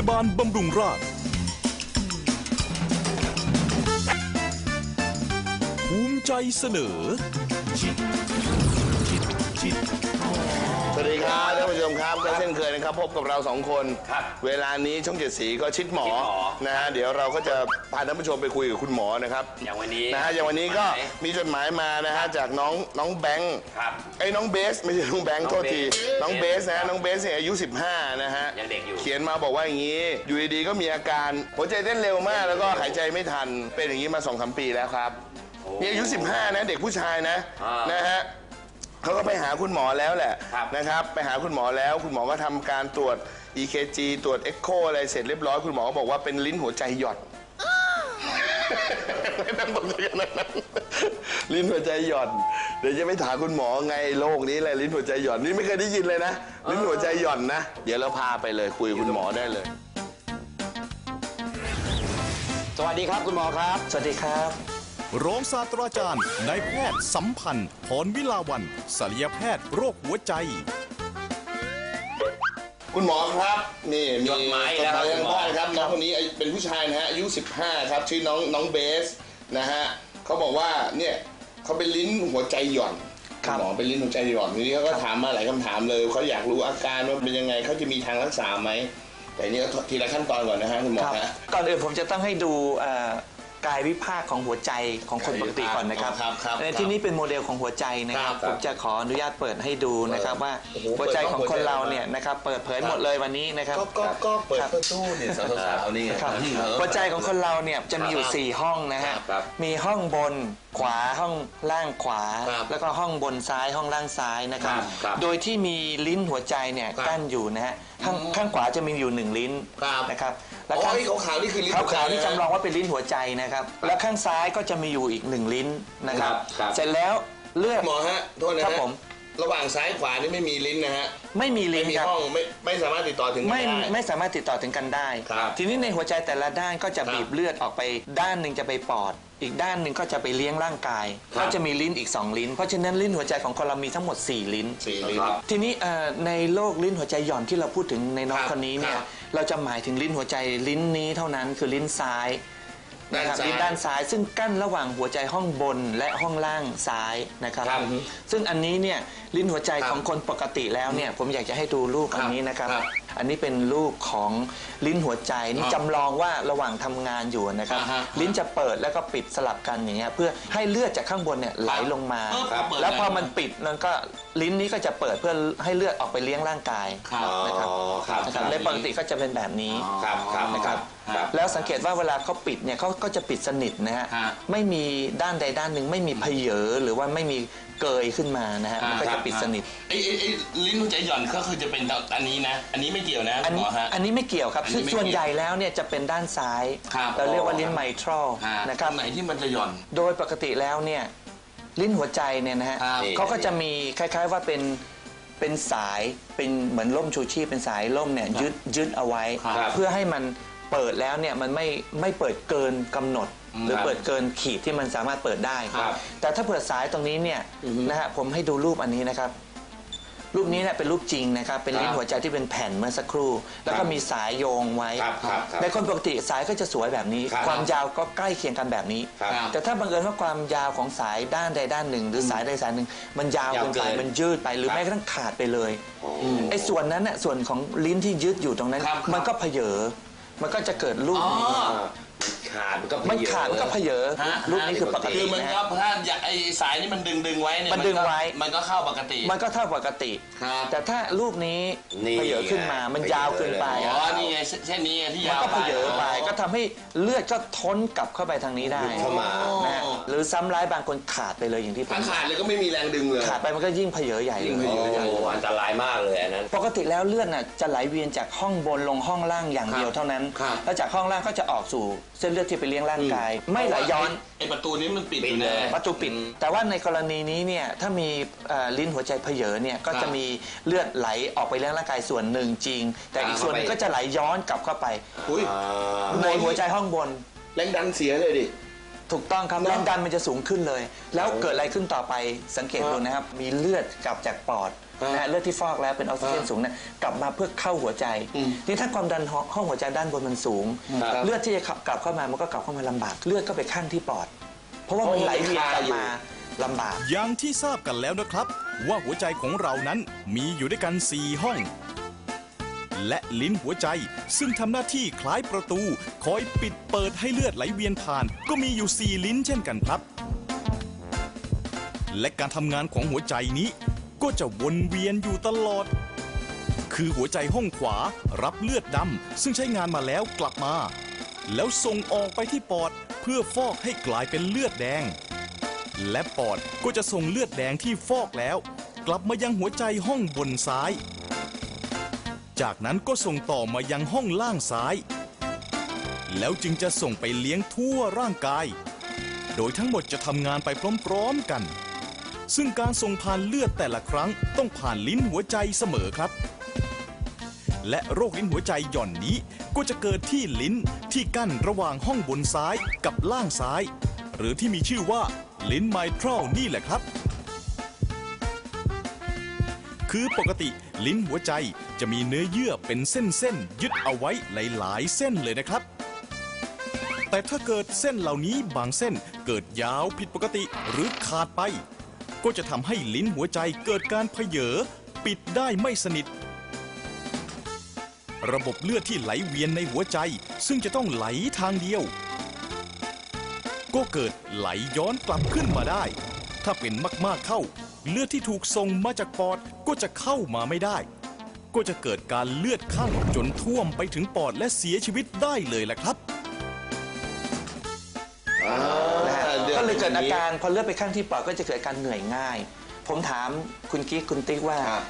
ยาบาลบำรุงราษภูมิใจเสนอ วัสดีครับท่านผู้ชมครับก็เช่นเคยนะครับพบกับเราสองคนครับเวลานี้ช่องเจ็ดสีก็ชิดหมอชิดหมอ นะฮะเดี๋ยวเราก็จะพาท่านผู้ชมไปคุยกับคุณหมอนะครับอย่างวันนี้นะฮะอย่างวันนี้ก็มีจดหมายมานะฮะจากน้องน้องแบงค์ครับ ไอ้ยน้องเบสไม่ใช่น้องแบงค์น้โทองษเบสทีน้องเบสนะฮะน้องเบสเนี่ยอายุ 15 นะฮะยังเด็กอยู่ เขียนมาบอกว่าอย่างนี้ อยู่ดีๆก็มีอาการหัวใจเต้นเร็วมากแล้วก็หายใจไม่ทันเป็นอย่างนี้มา2อสปีแล้วครับ นี่อายุ 15 นะ เด็กผู้ชายนะอ่าน นะฮะ เขาก็ไปหาคุณหมอแล้วแหละครับ นะครับไปหาคุณหมอแล้วคุณหมอก็ทำการตรวจ EKG ตรวจ Echo อะไรเสร็จเรียบร้อยคุณหมอก็บอกว่าเป็นลิ้นหัวใจหย่อนไม่ต้องบอกอย่างนั้นลิ้นหัวใจหย่อน เดี๋ยวจะไปถามคุณหมอไงโรคนี้แหละลิ้นหัวใจหย่อนนี่ไม่เคยได้ยินเลยนะลิ้นหัวใจหย่อนนะ เดี๋ยวเราพาไปเลยคุยกับคุณหมอได้เลย สวัสดีครับคุณหมอครับ สวัสดีครับ รองศาสตราจารย์นายแพทย์สัมพันธ์พรวิลาวันศัลยแพทย์โรคหัวใจ คุณหมอครับ นี่มีจดหมายจดหมายแล้วครับทางบ้านครับน้องคนนี้เป็นผู้ชายนะฮะอายุ 15 ครับชื่อน้องน้องเบสนะฮะเขาบอกว่าเนี่ยเขาเป็นลิ้นหัวใจหย่อนครับ ณหมอเป็นลิ้นหัวใจหย่อนทีนี้เขาก็ถามมาหลายคำถามเลยเขาอยากรู้อาการว่าเป็นยังไงเขาจะมีทางรักษาไหมแต่อันนี้ก็ทีละขั้นตอนก่อนนะฮะคุณหมอครับฮะ ก่อนอื่นผมจะต้องให้ดูเอ่อ กายวิภาคของหัวใจของคนปกติก่อนนะครับครับครับในที่นี้เป็นโมเดลของหัวใจนะครับครับผมจะขออนุญาตเปิดให้ดูนะครับว่าโอ้โหหัวใจของคนเราเปิดกล้องหัวใจเนี่ยนะครับเปิดเผยหมดเลยวันนี้นะครับ ก็ก็ก็เปิดครับประตูเนี่ยสาวๆนี่ไงครับหัวใจของคนเราเนี่ยจะมีอยู่4 ห้องนะฮะครับมีห้องบนขวาห้องล่างขวา ครับแล้วก็ห้องบนซ้ายห้องล่างซ้ายนะครับ ครับครับโดยที่มีลิ้นหัวใจเนี่ยครับกั้นอยู่นะฮะข้างข้างขวาจะมีอยู่หนึ่งลิ้นครับนะครับ อ๋อข้างไอ้ขาวๆนี่คือลิ้นหัวใจขาวๆนี่นะจำลองว่าเป็นลิ้นหัวใจนะครับ แล้วข้างซ้ายก็จะมีอยู่อีกหนึ่งลิ้นนะครับ ครับครับ เสร็จแล้วเลือดหมอฮะโทษนะครัฮะบผม ระหว่างซ้ายขวานี่ไม่มีลิ้นนะฮะไม่มีไม่ลิ้นมีครับ ห้องไม่ไม่สามารถติดต่อถึงกันไม่ได้ ไม่สามารถติดต่อถึงกันได้ ครับทีนี้ในหัวใจแต่ละด้านก็จะครับบีบเลือดออกไปด้านหนึ่งจะไปปอด อีกด้านหนึ่งก็จะไปเลี้ยงร่างกายครับก็จะมีลิ้นอีก 2 ลิ้น เพราะฉะนั้นลิ้นหัวใจของคนเรามีทั้งหมด 4 ลิ้น สี่ลิ้นครับทีนี้เอ่อในโรคลิ้นหัวใจหย่อนที่เราพูดถึงในน้องครับคนนี้เนี่คยรับเราจะหมายถึงลิ้นหัวใจลิ้นนี้เท่านั้นคือลิ้นซ้ายนะครับด้านซ้ายลิ้นด้านซ้ายซึ่งกั้นระหว่างหัวใจห้องบนและห้องล่างซ้ายนะครับ ครับ ซึ่งอันนี้เนี่ย ลิ้นหัวใจครับของคนปกติแล้วเนี่ยผมอยากจะให้ดูรูปอันนี้นะครับ ครับอันนี้เป็นรูปของลิ้นหัวใจนี่ครับจำลองว่าระหว่างทำงานอยู่นะครับ อ่าฮะลิ้นจะเปิดแล้วก็ปิดสลับกันอย่างเงี้ยเพื่อให้เลือดจากข้างบนเนี่ยไหลลงมาครับเปิดแล้วพอได้มันปิดมันก็ลิ้นนี้ก็จะเปิดเพื่อให้เลือดออกไปเลี้ยงร่างกายครับนะครับอ๋อครับนะครับในปกติก็จะเป็นแบบนี้ ครับครับนะครับครับ แล้วสังเกตว่าเวลาเขาปิดเนี่ยเขาก็จะปิดสนิทนะฮะฮะไม่มีด้านใดด้านหนึ่งไม่มีเพเยอหรือว่าไม่มี เกยขึ้นมานะฮะมันก็จะปิดสนิท ไอ้ไอ้ไอ้ลิ้นหัวใจหย่อนก็คือจะเป็นอันนี้นะ อันนี้ไม่เกี่ยวนะอันหมนี้อฮะ อันนี้ไม่เกี่ยวครับอันนี้ไม่ส่วนเกี่ยวใหญ่แล้วเนี่ยจะเป็นด้านซ้าย ครับ เราเรียกว่าลิ้นไมทรัลฮะนะครับตงไหนที่มันจะหย่อน โดยปกติแล้วเนี่ยลิ้นหัวใจเนี่ยนะฮะครับเขาก็จะมีคล้ายๆว่าเป็นเป็นสายเป็นเหมือนล่มชูชีพเป็นสายล่มเนี่ยยึดยึดเอาไว้ ครับ เพื่อให้มันเปิดแล้วเนี่ยมันไม่ไม่เปิดเกินกำหนด หรือครับเปิดเกินขีดที่มันสามารถเปิดได้ ครับแต่ถ้าเปิดสายตรงนี้เนี่ยนะฮะผมให้ดูรูปอันนี้นะครับ รูปนี้เนี่ยเป็นรูปจริงนะครับ เป็นลิ้นหัวใจที่เป็นแผ่นเมื่อสักครู่ แล้วก็มีสายโยงไว้ ครับครับครับในคนปกติสายก็จะสวยแบบนี้ ครับความยาวก็ใกล้เคียงกันแบบนี้ ครับ แต่ถ้าบังเอิญว่าความยาวของสายด้านใดด้านหนึ่ง หรือสายใดสายหนึ่ง มันยาวยาวเกินไปเกินมันยืดไปหรือครับ แม้กระทั่งขาดไปเลย ไอ้ส่วนนั้นน่ะส่วนของลิ้นที่ยืดอยู่ตรงนั้น ครับมันก็เพเยอมันก็จะเกิดรูปนี้ ขาดมันก็มันขาดมันก็เพเยอฮะรูปนี้คือปกคืติอมันนะก็ฮะ ถ้าอย่าไอ้สายนี่มันดึงดึงไว้เนี่ยมันดึงไว้ มันก็เข้าปกติ มันก็เท่าปกติ ครับแต่ถ้ารูปนี้นี่เพเยอขึ้นมามันยาวเกินไปอ๋อนี่ไงเส้นนี้ไงที่มันยาวก็ไปเพเยอไปก็ทำให้เลือดก็ท้นกลับเข้าไปทางนี้ได้ เข้ามา นะฮะ หรือซ้ำร้ายบางคนขาดไปเลยอย่างที่ผม ถ้าขาดเลยก็ไม่มีแรงดึงเลย ขาดไปมันก็ยิ่งเพเยอใหญ่เลยโอ้อันตรายมากเลยอันนั้น ปกติแล้วเลือดน่ะจะไหลเวียนจากห้องบนลงห้องล่างอย่างเดียวเท่านั้น ครับแล้วจากห้องล่างก็จะออกสู่เส้นเลือดที่ไปเลี้ยงร่างกาย ไม่ไหลย้อนไอ้ประตูนี้มันปิดปิอดยู่เลยนะประตูปิด แต่ว่าในกรณีนี้เนี่ยถ้ามีเอ่อลิ้นหัวใจเพเยอเนี่ยก็ครัจะบมีเลือดไหลออกไปเลี้ยงร่างกายส่วนหนึ่งจริง แต่อีกส่วนหนึงก็จะไหลย้อนกลับเข้าไป อุ้ยในหัวใจห้องบน แรงดันเสียเลยดิ ถูกต้องครับแรงดันมันจะสูงขึ้นเลย แล้วเกิดอะไรขึ้นต่อไปสังเกตดูนะครับ มีเลือดกลับจากปอดนะฮะเลือดที่ฟอกแล้วเป็นออกซิเจนสูงเนี่ยกลับมาเพื่อเข้าหัวใจนี่ถ้าความดันห้องหัวใจด้านบนมันสูง เลือดที่จะขับกลับเข้ามามันก็กลับเข้ามาลำบาก เลือดก็ไปข้างที่ปอด เพราะว่ามันไหลเวียนกลับมาลำบากอย่างที่ทราบกันแล้วนะครับ ว่าหัวใจของเรานั้นมีอยู่ด้วยกัน 4 ห้อง และลิ้นหัวใจ ซึ่งทำหน้าที่คล้ายประตู คอยปิดเปิดให้เลือดไหลเวียนผ่าน ก็มีอยู่ 4 ลิ้นเช่นกันครับ และการทำงานของหัวใจนี้ ก็จะวนเวียนอยู่ตลอด คือหัวใจห้องขวารับเลือดดำซึ่งใช้งานมาแล้วกลับมา แล้วส่งออกไปที่ปอดเพื่อฟอกให้กลายเป็นเลือดแดง และปอดก็จะส่งเลือดแดงที่ฟอกแล้ว กลับมายังหัวใจห้องบนซ้าย จากนั้นก็ส่งต่อมายังห้องล่างซ้าย แล้วจึงจะส่งไปเลี้ยงทั่วร่างกาย โดยทั้งหมดจะทำงานไปพร้อมๆกัน ซึ่งการส่งผ่านเลือดแต่ละครั้งต้องผ่านลิ้นหัวใจเสมอครับ และโรคลิ้นหัวใจหย่อนนี้ก็จะเกิดที่ลิ้นที่กั้นระหว่างห้องบนซ้ายกับล่างซ้าย หรือที่มีชื่อว่าลิ้นไมทรัลนี่แหละครับ คือปกติลิ้นหัวใจจะมีเนื้อเยื่อเป็นเส้นๆยึดเอาไว้หลายๆ เส้นเลยนะครับ แต่ถ้าเกิดเส้นเหล่านี้บางเส้นเกิดยาวผิดปกติหรือขาดไป ก็จะทำให้ลิ้นหัวใจเกิดการเพเยอปิดได้ไม่สนิท ระบบเลือดที่ไหลเวียนในหัวใจ ซึ่งจะต้องไหลทางเดียว ก็เกิดไหลย้อนกลับขึ้นมาได้ ถ้าเป็นมากๆเข้า เลือดที่ถูกส่งมาจากปอด ก็จะเข้ามาไม่ได้ ก็จะเกิดการเลือดข้างจนท่วมไปถึงปอดและเสียชีวิตได้เลยล่ะครับ นะฮะเดือนก็เลยเกิดอย่างอานี้การพอเลือดไปข้างที่ปอดก็จะเกิดอาการเหนื่อยง่าย ผมถามคุณกิ๊กคุณติ๊กว่า ครับ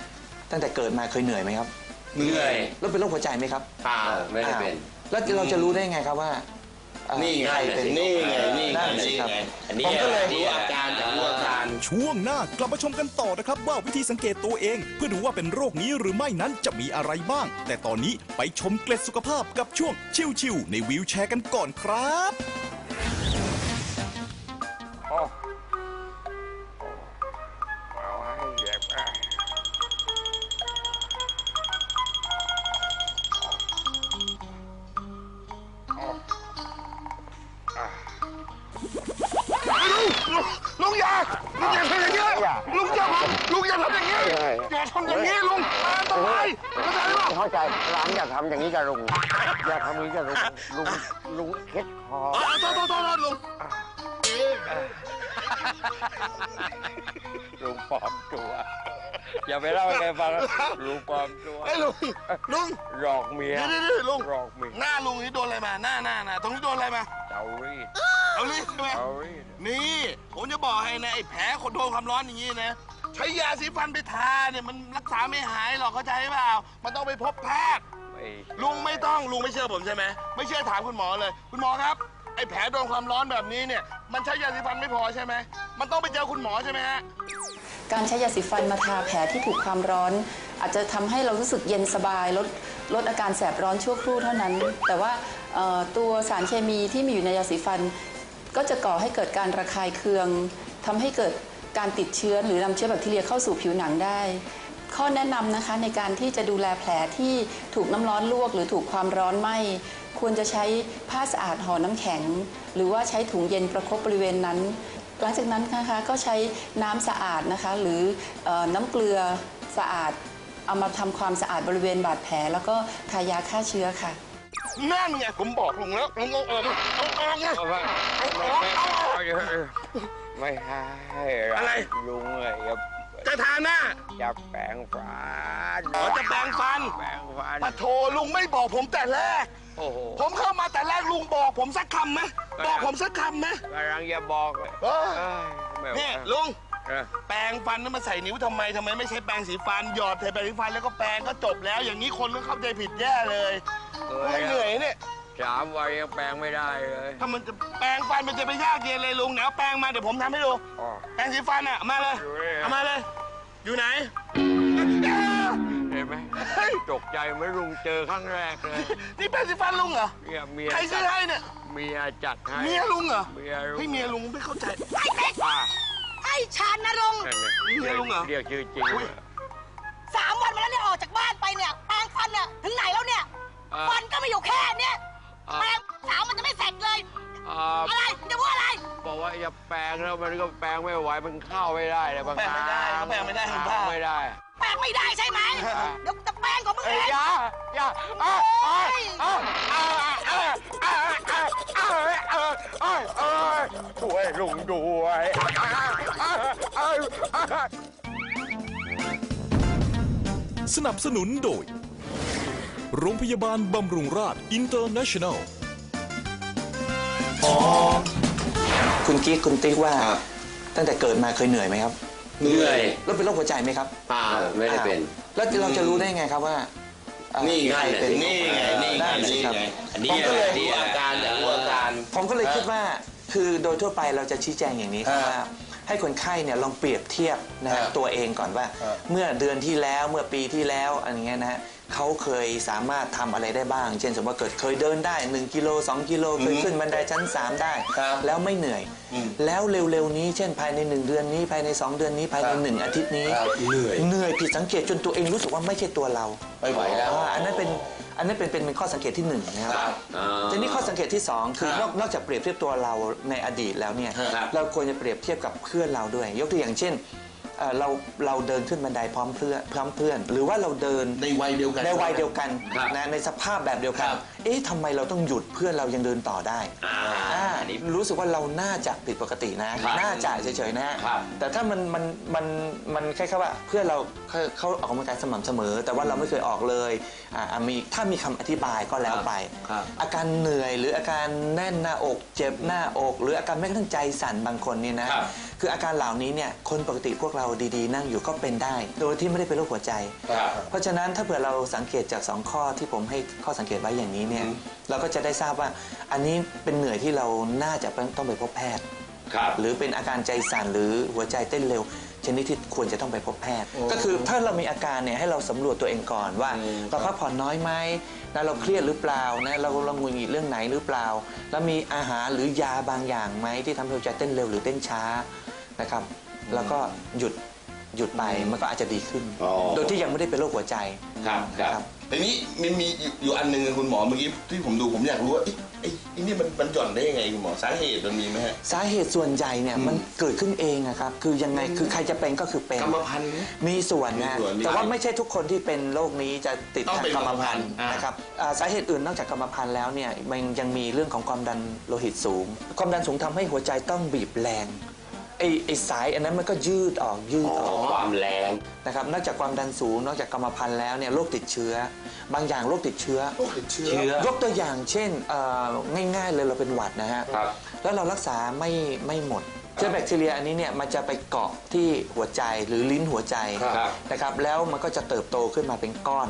ตั้งแต่เกิดมาเคยเหนื่อยไหมครับ เหนื่อย แล้วเป็นโรคหัวใจไหมครับเปล่าไม่ได้เป็น อ้าวแล้วเราจะรู้ได้ไงครับว่าเอ่อ นี่ไงใครเป็นนี่ไงนี่ไงนั่นสินี่ครับไงอันนี้ผมก็เลยรู้อาการจากรู้อาการช่วงหน้ากลับมาชมกันต่อนะครับ ว่าวิธีสังเกตตัวเอง เพื่อดูว่าเป็นโรคนี้หรือไม่นั้นจะมีอะไรบ้าง แต่ตอนนี้ไปชมเกล็ดสุขภาพกับช่วงชิวๆในวิวแชร์กันก่อนครับ ลุงอย่าลุงอย่าทำอย่างนี้ลุงอย่าลุงอย่าทำอย่างนี้อย่าทำอย่างนี้ลุงอันตรายเข้าใจป่ะเข้าใจร้านอย่าทำอย่างนี้กับลุงอย่าทำอย่างนี้กับลุงลุงลุงเคล็ดคออ๋อโทษโทษโทษลุงลุงปลอมตัว อย่าไปเล่าให้ใครฟังนะลุงปลอมตัวไอ้ยลุงลุงหลอกเมียเดี๋ยวเดี๋ยวเดี๋ยวลุงหลอกเมียหน้าลุงนี่โดนอะไรมาหน้าหน้าหน้าตรงนี้โดนอะไรมาเตารีด เอาลิ้นใช่ไหมเตารีดนี่ ผมจะบอกให้นะไอ้แผลคนโดนความร้อนอย่างนี้นะ ใช้ยาสีฟันไปทาเนี่ยมันรักษาไม่หายหรอกเข้าใจเปล่า มันต้องไปพบแพทย์ ไม่ลุงไม่ต้องลุงไม่เชื่อผมใช่ไหมไม่เชื่อถามคุณหมอเลย คุณหมอครับไอ้แผลโดนความร้อนแบบนี้เนี่ยมันใช้ยาสีฟันไม่พอใช่ไหมมันต้องไปเจอคุณหมอใช่ไหมฮะการใช้ยาสีฟันมาทาแผลที่ถูกความร้อน อาจจะทำให้เรารู้สึกเย็นสบายลดลดอาการแสบร้อนชั่วครู่เท่านั้น แต่ว่าเอ่อตัวสารเคมีที่มีอยู่ในยาสีฟัน ก็จะก่อให้เกิดการระคายเคืองทำให้เกิดการติดเชื้อหรือนำเชื้อแบคทีเรียเข้าสู่ผิวหนังได้ ข้อแนะนำนะคะในการที่จะดูแลแผลที่ถูกน้ำร้อนลวก หรือถูกความร้อนไหมควรจะใช้ผ้าสะอาดห่อน้ำแข็ง หรือว่าใช้ถุงเย็นประคบบริเวณนั้นหลังจากนั้นนะคะก็ใช้น้ำสะอาดนะคะ หรือออน้ำเกลือสะอาด เอามาทำความสะอาดบริเวณบาดแผล แล้วก็ทายาฆ่าเชื้อค่ะ นั่นไงผมบอกลุงแล้วลุงเอาออกเอาออกไงเอาไปเอาออกเอาออกไม่ให้อะไรลุงเลยอย่าจะทาหน้าจะแปลงฟันอ๋อจะแปรงฟันแปลงฟันปะโทลุงไม่บอกผมแต่แรกโอ้โหผมเข้ามาแต่แรกลุงบอกผมสักคำไหมบอกผมสักคำไหมกำลังจะบอกเลยเออเอ้ยไม่ไหวนี่ลุงเออแปรงฟันนั้นมาใส่นิ้วทำไมทำไมไม่ใช้แปรงสีฟันหยอดใส่แปรงสีฟันแล้วก็แปรงก็จบแล้ว อย่างนี้คนก็เข้าใจผิดแย่เลย เคโอ้ยเหนื่อยเนี่ยสามวันยังแปลงไม่ได้เลยถ้ามันจะแปรงฟันมันจะไปยากเย็นเลยลุงเดี๋ยวเอาแปรงมาเดี๋ยวผมทำให้ดูอ๋อ แปรงสีฟันอะเอามาเลยอยู่นี่เอามาเลย อยู่ไหนเห็นไหมเฮ้ยตกใจไหม่ลุงเจอครั้งแรกเลยนี่แปรงสีฟันลุงเหรอเนี่ยเมียใครซื้อให้เนี่ยเเมียจัดให้เมียลุงเหรอเมียลุงให้เมียลุงไม่เข้าใจ ไอ้เป๊กอ่าไอ้ชานนรงค์นั่นไงเมียลุงเหรอ เรียกชื่อจริงอุ๊ยสามวันมาแล้วเนี่ยออกจากบ้านไปเนี่ยแปรงฟันเนี่ยถึงไหนแล้วเนี่ย อ่าฟันก็ไม่อยู่แค่เนี่ยอ่าแปรงสามมันจะไม่เสร็จเลย อ่าอะไรจะพูดอะไร บอกว่าอย่าแปลงแล้วมันก็แปลงไม่ไหวมันเข้าไม่ได้เลยบางแปลงไม่ได้ครั้แปลงไม่ได้คุณป้า ไม่ได้ แปรงไม่ได้ใช่ไหมเดี๋ยวจะแปรงของมึงเอ้เอยงอย่าอย่าอะอะอะอะอะอะอะอะอะอะอะอะช่วยลุงด้วยอะอะอะอะสนับสนุนโดย โรงพยาบาลบำรุงราษอินเตอร์เนชั่นแนลคุณกิ๊กคุณติ๊กว่า ตั้งแต่เกิดมาเคยเหนื่อยไหมครับ เหนื่อย แล้วเป็นโรคหัวใจไหมครับเปล่าไม่ได้เป็น แล้วเราจะรู้ได้ไงครับว่าเอ่อนี่ไงใครเป็นนี่ไงนี่ไงนั่นสินี่ครับไงอันนี้ผมก็เลยรู้อาการอยากรู้อาการผมก็เลยคิดว่าคือโดยทั่วไปเราจะชี้แจงอย่างนี้ครับว่าให้คนไข้เนี่ยลองเปรียบเทียบนะฮะตัวเองก่อนว่า เมื่อเดือนที่แล้วเมื่อปีที่แล้วอะไรเงี้ยนะฮะ เขาเคยสามารถทำอะไรได้บ้าง เช่นสมมติว่าเกิดเคยเดินได้ 1กิโล2กิโลเคยขึ้นบันไดชั้น 3 ได้แล้วไม่เหนื่อยแล้วเร็วๆนี้ เช่นภายใน 1 เดือนนี้ภายใน 2 เดือนนี้ภายใน1อาทิตย์นี้เหนื่อย เหนื่อยผิดสังเกตจนตัวเองรู้สึกว่าไม่ใช่ตัวเราไม่ไหวแล้ว อ่าอันนั้นเป็นอันนั้นเป็นเป็นเป็นข้อสังเกตที่หนึ่งนะครับอ่าทีนี้ข้อสังเกตที่สองคือครับนอกนอกจากเปรียบเทียบตัวเราในอดีตแล้วเนี่ยครับ เราควรจะเปรียบเทียบกับเพื่อนเราด้วย ยกตัวอย่างเช่น เอ่อเราเราเดินขึ้นบันไดพร้อมเพื่อนพร้อมเพื่อน หรือว่าเราเดินในวัยเดียวกันในวัยเดียวกันครับ นะในสภาพแบบเดียวกัน ครับ เอ๊ะทำไมเราต้องหยุดเพื่อนเรายังเดินต่อได้อ่า อ่าอันนี้รู้สึกว่าเราน่าจะผิดปกตินะ ครับน่าจะเฉยๆนะครับ แต่ถ้ามันมันมันมันคล้ายๆว่าเพื่อนเราเขาเขาออกกำลังกายสม่ำเสมอ แต่ว่าเราไม่เคยออกเลยอ่าอะมีถ้ามีคำอธิบายก็แล้วไป ครับ อาการเหนื่อยหรืออาการแน่นหน้าอกเจ็บหน้าอก หรืออาการแม้กระทั่งใจสั่นบางคนเนี่ยนะครับ คืออาการเหล่านี้เนี่ยคนปกติพวกเราดีๆ นั่งอยู่ก็เป็นได้ โดยที่ไม่ได้เป็นโรคหัวใจ ครับเพราะฉะนั้นถ้าเผื่อเราสังเกตจาก 2 ข้อที่ผมให้ข้อสังเกตไว้อย่างนี้เนี่ยเราก็จะได้ทราบว่าอันนี้เป็นเหนื่อยที่เราน่าจะต้องไปพบแพทย์ ครับ หรือเป็นอาการใจสั่นหรือหัวใจเต้นเร็ว ชนิดที่ควรจะต้องไปพบแพทย์ ก็คือถ้าเรามีอาการเนี่ยให้เราสำรวจตัวเองก่อนว่าเราพักผ่อนน้อยไหมนะเราเครียดหรือเปล่านะเราเรางุนงิดเรื่องไหนหรือเปล่า แล้วมีอาหารหรือยาบางอย่างไหมที่ทำให้หัวใจเต้นเร็วหรือเต้นช้า นะครับ แล้วก็หยุดหยุดไปมันก็อาจจะดีขึ้น อ๋อ โดยที่ยังไม่ได้เป็นโรคหัวใจ ครับครับแต่นี้มันมีอยู่อยู่อันหนึ่งคุณหมอเมื่อกี้ที่ผมดูผมอยากรู้ว่าไอ้ไอ้ไอ้นี่มันมันหย่อนได้ยังไงคุณหมอสาเหตุมันมีไหมฮะ สาเหตุส่วนใหญ่เนี่ยมันเกิดขึ้นเองอะครับคือยังไงคือใครจะเป็นก็คือเป็นกรรมพันธุ์ไหมมีส่วนนะมีส่วนมีแต่ว่าไม่ใช่ทุกคนที่เป็นโรคนี้จะติดต้องทางเป็นกรรมพันธุ์กรรมพันธุ์อ่าน นะครับอ่าสาเหตุอื่นนอกจากกรรมพันธุ์แล้วเนี่ยมันยังมีเรื่องของความดันโลหิตสูง ความดันสูงทำให้หัวใจต้องบีบแรง ไอ้ไอ้สายอันนั้นมันก็ยืดออกยืดออกความแรงนะครับนอกจากความดันสูงนอกจากกรรมพันธุ์แล้วเนี่ยโรคติดเชื้อ บางอย่างโรคติดเชื้อ โรคติดเชื้อ ยกตัวอย่างเช่นเอ่อง่าย ๆ เลยเราเป็นหวัดนะฮะครับ แล้วเรารักษาไม่ไม่หมดเชื้อแบคทีเรียอันนี้เนี่ยมันจะไปเกาะที่หัวใจหรือลิ้นหัวใจครับ นะครับแล้วมันก็จะเติบโตขึ้นมาเป็นก้อน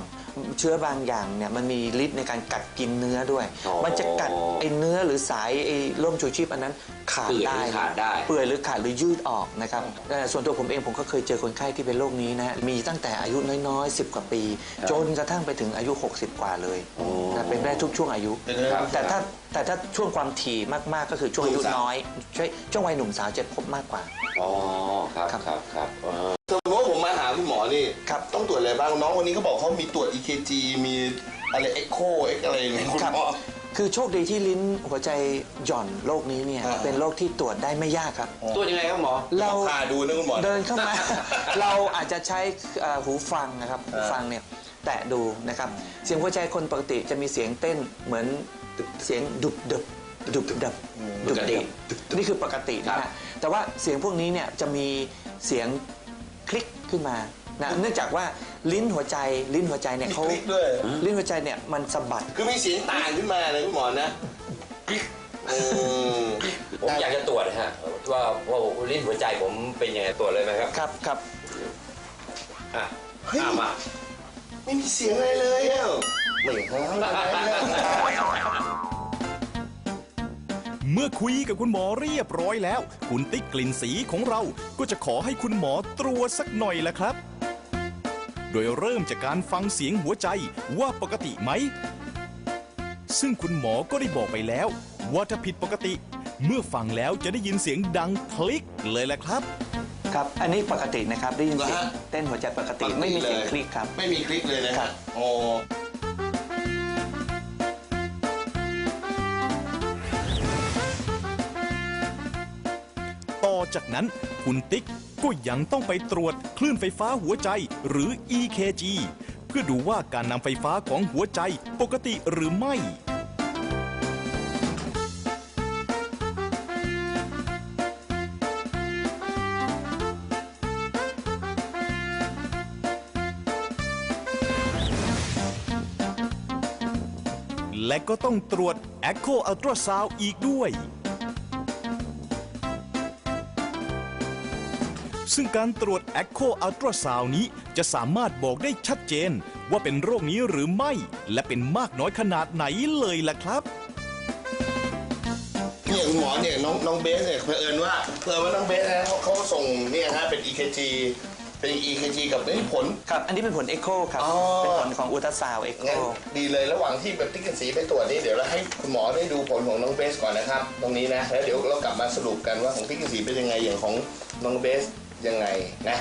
เชื้อบางอย่างเนี่ยมันมีฤทธิ์ในการกัดกินเนื้อด้วย อ๋อมันจะกัดไอ้เนื้อหรือสายไอ้ร่มชูชีพอันนั้นขาดเปื่อยหรือได้ขาดได้ เปื่อยหรือขาดหรือยืดออกนะครับเอ่อส่วนตัวผมเองผมก็เคยเจอคนไข้ที่เป็นโรคนี้นะฮะมีตั้งแต่อายุน้อยๆ 10 กว่าปี จนกระทั่งไปถึงอายุ 60 กว่าเลยนะเป็นได้ทุกช่วงอายุ เป็นได้ทุกแต่ถ้าแต่ถ้าช่วงความถี่มากๆก็คือช่วงอายุหนุ่มสาว น้อยช่วงช่วงวัยหนุ่มสาวจะพบมากกว่า อ๋อครับครับครับครับอ๋อ สมมติว่าผมมาหาคุณหมอนี่ครับต้องตรวจอะไรบ้างน้องคนนี้เขาบอกเขามีตรวจ EKG มีอะไรเอ็กโคเอ็กอะไรอย่างเงี้ยคุณครับหมอ คือโชคดีที่ลิ้นหัวใจหย่อนโรคนี้เนี่ย อ่า เป็นโรคที่ตรวจได้ไม่ยากครับตัวยังไงครับหมอ เราพาดูนะคุณหมอ เดินเข้ามา เราอาจจะใช้เอ่อหูฟังนะครับหูฟังเนี่ยแตะดูนะครับ เสียงหัวใจคนปกติจะมีเสียงเต้นเหมือนเสียงดุบดับดุบดับดุบปกติดับนี่คือปกตินะครัฮะบแต่ว่าเสียงพวกนี้เนี่ยจะมีเสียงคลิก ขึ้นมานะเนื่องจากว่าลิ้นหัวใจลิ้นหัวใจเนี่ยเขามีคลิกด้วย ลิ้นหัวใจเนี่ยมันสะบัด คือมีเสียงต่างขึ้นมาเลยคุณหมอนะเออผมอยากจะตรวจฮะว่าว่าลิ้นหัวใจผมเป็นยังไงตรวจเลยไหมครับครับครับอะเฮ้ย อะมาไม่มีเสียงอะไรเลยอะไม่ห้ามอะไรเลย เมื่อคุยกับคุณหมอเรียบร้อยแล้ว คุณติ๊กกลิ่นสีของเราก็จะขอให้คุณหมอตรวจสักหน่อยละครับ โดยเริ่มจากการฟังเสียงหัวใจว่าปกติไหม ซึ่งคุณหมอก็ได้บอกไปแล้ว ว่าถ้าผิดปกติ เมื่อฟังแล้วจะได้ยินเสียงดังคลิกเลยแหละครับ ครับ อันนี้ปกตินะครับได้ยินเสียงเหรอฮะ เต้นหัวใจปกติไม่มีเสียงคลิกครับ ไม่มีคลิกเลยนะคครัรับบโอ้ จากนั้นคุณติ๊กก็ยังต้องไปตรวจคลื่นไฟฟ้าหัวใจหรือ EKG เพื่อดูว่าการนำไฟฟ้าของหัวใจปกติหรือไม่และก็ต้องตรวจ Echo Ultrasound อีกด้วย ซึ่งการตรวจ Echo Ultrasound นี้จะสามารถบอกได้ชัดเจน ว่าเป็นโรคนี้หรือไม่ และเป็นมากน้อยขนาดไหนเลยล่ะครับเนี่ยคุณหมอเนี่ยน้องน้องเบสเนี่ยเผอิญว่าเผอิญว่าน้องเบสนะเขาเขาส่งเนี่ยฮะเป็น EKG เป็น EKG กับนี่ผล ครับอันนี้เป็นผลเอ็กโคครับ อ๋อ เป็นผลของอุลตราซาวเอ็กโคงั้นดีเลยระหว่างที่แบบติ๊กกันสีไปตรวจนี่เดี๋ยวเราให้คุณหมอได้ดูผลของน้องเบสก่อนนะครับ ตรงนี้นะแล้วเดี๋ยวเรากลับมาสรุปกันว่าของติ๊กกันสีเป็นยังไงอย่างของน้องเบส ยังไงนะ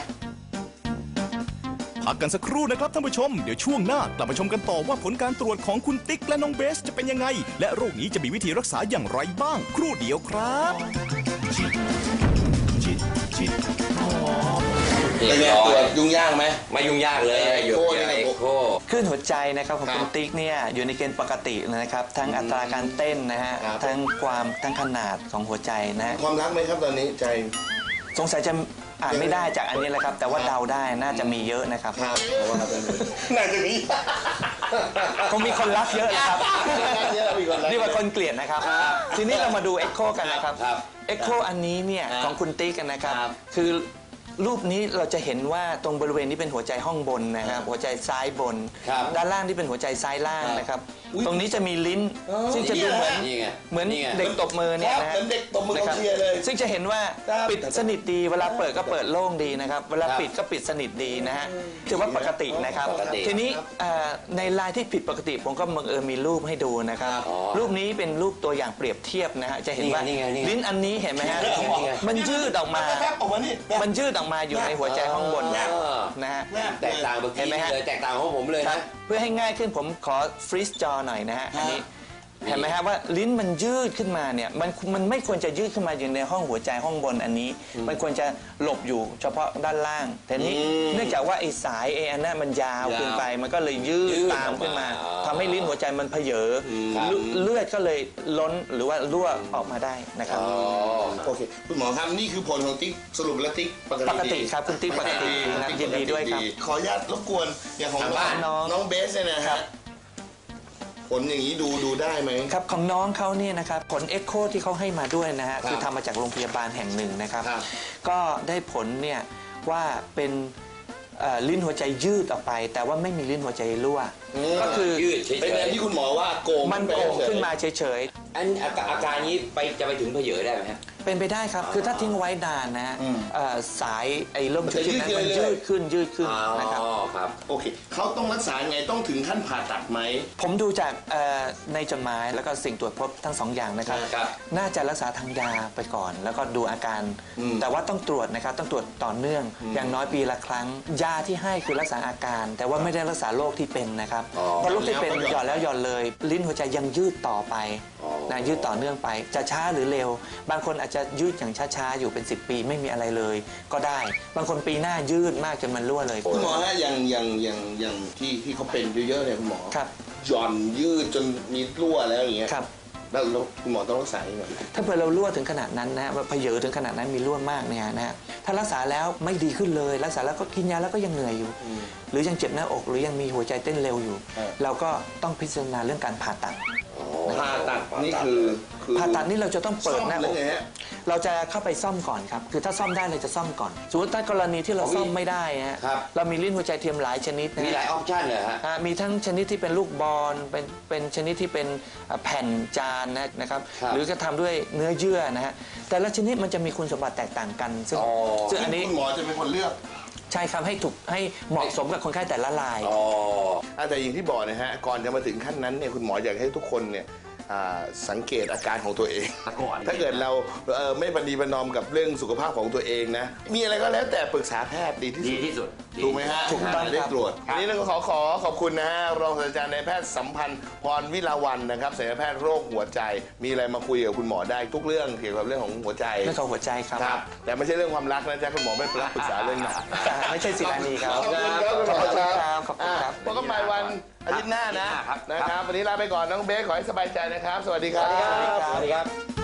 พักกันสักครู่นะครับท่านผู้ชม เดี๋ยวช่วงหน้ากลับมาชมกันต่อว่าผลการตรวจของคุณติ๊กและน้องเบสจะเป็นยังไง และโรคนี้จะมีวิธีรักษาอย่างไรบ้าง ครู่เดียวครับเรียเป็นบไงร้อตรวยจยุ่งยากไหม ไม่ยุ่งยากเลยเอออยู่โค้ดในนี่เอ็นะกโค คลื่นหัวใจนะครับของครับคุณติ๊กเนี่ยอยู่ในเกณฑ์ปกตินะครับ ทั้งอัตราการเต้นนะฮะครับ ทั้งความทั้งขนาดของหัวใจนะฮะความรักไหมครับตอนนี้ใจ สงสัยจะ อ่านไม่ได้จากอันนี้แหละครับ แต่ว่าเดาได้น่าจะมีเยอะนะครับ ครับเพราะว่าน่าจะมีคงมีคนรักเยอะนะครับ เยอะมีคนรัก นี่ว่าคนเกลียดนะครับ ทีนี้เรามาดูเอ็กโคกันนะครับครับเอ็กโคอันนี้เนี่ยครับของคุณติ๊กนะครับ ครับคือรูปนี้เราจะเห็นว่าตรงบริเวณนี้เป็นหัวใจห้องบนนะครับ หัวใจซ้ายบน ครับด้านล่างที่เป็นหัวใจซ้ายล่างนะครับอุ๊ย ตรงนี้จะมีลิ้น อ๋อซึ่งจะดูเหมือนนี่ไงเหมือนนี่ไง เด็กตบมือเนี่ยครับนะฮะเหมือนเด็กตบมือนะครับเคลียร์เลยซึ่งจะเห็นว่าครับปิดสนิทดีเวลาเปิดก็เปิดโล่งดีนะครับ เวลาครับปิดก็ปิดสนิทดีนะฮะถือว่าปกตินะครับ ปกติทีนี้เอ่อในลายที่ผิดปกติผมก็บังเอิญมีรูปให้ดูนะครับ อ๋อรูปนี้เป็นรูปตัวอย่างเปรียบเทียบนะฮะจะเห็นว่านี่ไงนี่ไงลิ้นอันนี้เห็นไหมฮะนี่ไงนี่ไง มันยืดออกมาแป๊บออกมานี่แป๊บมันยืดออกมาอยู่ในหัวใจห้องบนอ๋อนะฮะแตกต่างเมื่อเห็กี้นไหมฮะ เลยแตกต่างของผมเลยครับนะเพื่อให้ง่ายขึ้นผมขอฟรีสจอหน่อยนะฮะอันนี้ เห็นไหมฮะว่าลิ้นมันยืดขึ้นมาเนี่ยมันมันไม่ควรจะยืดขึ้นมาอยู่ในห้องหัวใจห้องบนอันนี้ มันควรจะหลบอยู่เฉพาะด้านล่าง แต่นี้อืมเนื่องจากว่าไอ้สายเออันนั้นมันยาวขึ้นไป มันก็เลยยืดยืดตามขึ้นมาออกมาอ๋อทำให้ลิ้นหัวใจมันเพเยออครับเลืเลือดก็เลยล้นหรือว่ารั่วออกมาได้นะครับอ๋อโอเคคุณหมอครับนี่คือผลของติ๊กสรุปแล้วติ๊กปกติปกติครับคุณติ๊กปกตินะติ๊กยินดีด้วยครับขออนุญาตรบกวนอย่างของทางบ้านน้องน้องเบสเนี่ยนะครัฮะบ ผลอย่างนี้ดูดูได้ไหม ครับของน้องเขาเนี่ยนะครับผลเอ็กโคที่เขาให้มาด้วยนะฮะครับคือทำมาจากโรงพยาบาลแห่งหนึ่งนะครับ ครับ ก็ได้ผลเนี่ยว่าเป็นเอ่อลิ้นหัวใจยืดออกไป แต่ว่าไม่มีลิ้นหัวใจรั่ว ก็คือ ยืดเฉยๆเป็นอย่างที่คุณหมอว่าโกงมันโก่งขึ้นมาเฉยอันอาการอาการนี้ไปจะไปถึงเพเยอได้ไหมฮะๆเป็นไปได้ครับ คือถ้าทิ้งไว้นานนะฮะเอ่อสายไอ้ล่มมันชูจะชีพนั้นยืมันดเรื่ยือยดๆขึ้นยืดขึ้นอ๋อนะครับ ครับ โอเคเขาต้องรักษาไงต้องถึงขั้นผ่าตัดไหม ผมดูจากเอ่อในจดหมายแล้วก็สิ่งตรวจพบทั้งสองอย่างนะครับ ครับน่าจะรักษาทางยาไปก่อน แล้วก็ดูอาการ อืมแต่ว่าต้องตรวจนะครับต้องตรวจต่อเนื่อง อย่างน้อยปีละครั้ง ยาที่ให้คือรักษาอาการ แต่ว่าไม่ได้รักษาโรคที่เป็นนะครับอ๋อ เพราะโรคที่เป็นหย่อนแล้วหย่อนเลย ลิ้นหัวใจยังยืดต่อไป อ๋อนะยืดต่อเนื่องไป จะช้าหรือเร็ว บางคนอาจจะยืดอย่างช้าๆ อยู่เป็น 10 ปีไม่มีอะไรเลย ก็ได้ บางคนปีหน้ายืดมากจนมันรั่วเลย คุณหมอฮะอย่างอย่างอย่างอย่างที่ที่เขาเป็นเยอะๆเนี่ยคุณหมอครับ หย่อนยืดจนมีรั่วแล้วอย่างเงี้ยครับ แล้วแล้วคุณหมอต้องรักษายังไง ถ้าเผื่อเรารั่วถึงขนาดนั้นนะฮะว่าเพเยอถึงขนาดนั้นมีรั่วมากเนี่ยนะฮะถ้ารักษาแล้วไม่ดีขึ้นเลย รักษาแล้วก็กินยาแล้วก็ยังเหนื่อยอยู่หรือยังเจ็บหน้าอก หรือยังมีหัวใจเต้นเร็วอยู่เราก็ต้องพิจารณาเรื่องการผ่าตัด ผ่าตัดนี่คือคือผ่าตัดนี่เราจะต้องเปิดหน้าซ่ออมกเลยไงฮะเราจะเข้าไปซ่อมก่อนครับ คือถ้าซ่อมได้เราจะซ่อมก่อนสมมติถ้ากรณีที่เราซ่อมไม่ได้ฮะครับเรามีลิ้นหัวใจเทียมหลายชนิดนะมีหลายฮะออปชั่นเลยฮะอ่ามีทั้งชนิดที่เป็นลูกบอลเป็นเป็นชนิดที่เป็นอ่าแผ่นจานนะนะครับครับหรือก็ทำด้วยเนื้อเยื่อนะฮะแต่ละชนิดมันจะมีคุณสมบัติแตกต่างกัน ซึ่งอ๋อซึ่งอันนี้คุณหมอจะเป็นคนเลือกใช่ครับให้ถูกให้เหมาะสมกับคนไข้แต่ละรายอ๋ออะแต่อย่างที่บอกนะฮะก่อนจะมาถึงขั้นนั้นเนี่ยคุณหมออยากให้ทุกคนเนี่ยอ่า สังเกตอาการของตัวเอง ก่อนถ้าเกิดเราเอ่อไม่ปณีประนอมกับเรื่องสุขภาพของตัวเองนะ มีอะไรก็แล้วแต่ปรึกษาแพทย์ดีที่ดีสุด ที่สุด ถูกไหมฮะถูกต้องได้ครับตรวจวันนี้ต้องขอขอขอบคุณนะฮะ รองศาสตราจารย์นายแพทย์สัมพันธ์พรวิลาวันนะครับศัลยแพทย์โรคหัวใจ มีอะไรมาคุยกับคุณหมอได้ทุกเรื่องเกี่ยวกับเรื่องของหัวใจ เรื่องของหัวใจครับ ครับ แต่ไม่ใช่เรื่องความรักนะจ๊ะคุณหมอไม่รับปรึกษาเรื่องนั้นไม่ใช่ศิลานีครับขอบคุณครับคุณหมอครับขอบคุณครับพบกันใหม่วันอาทิตย์หน้านะอาทิตย์หน้าครับ นะครับ วันนี้ลาไปก่อนน้องเบสขอให้สบายใจนะครับ สวัสดีครับ สวัสดีครับ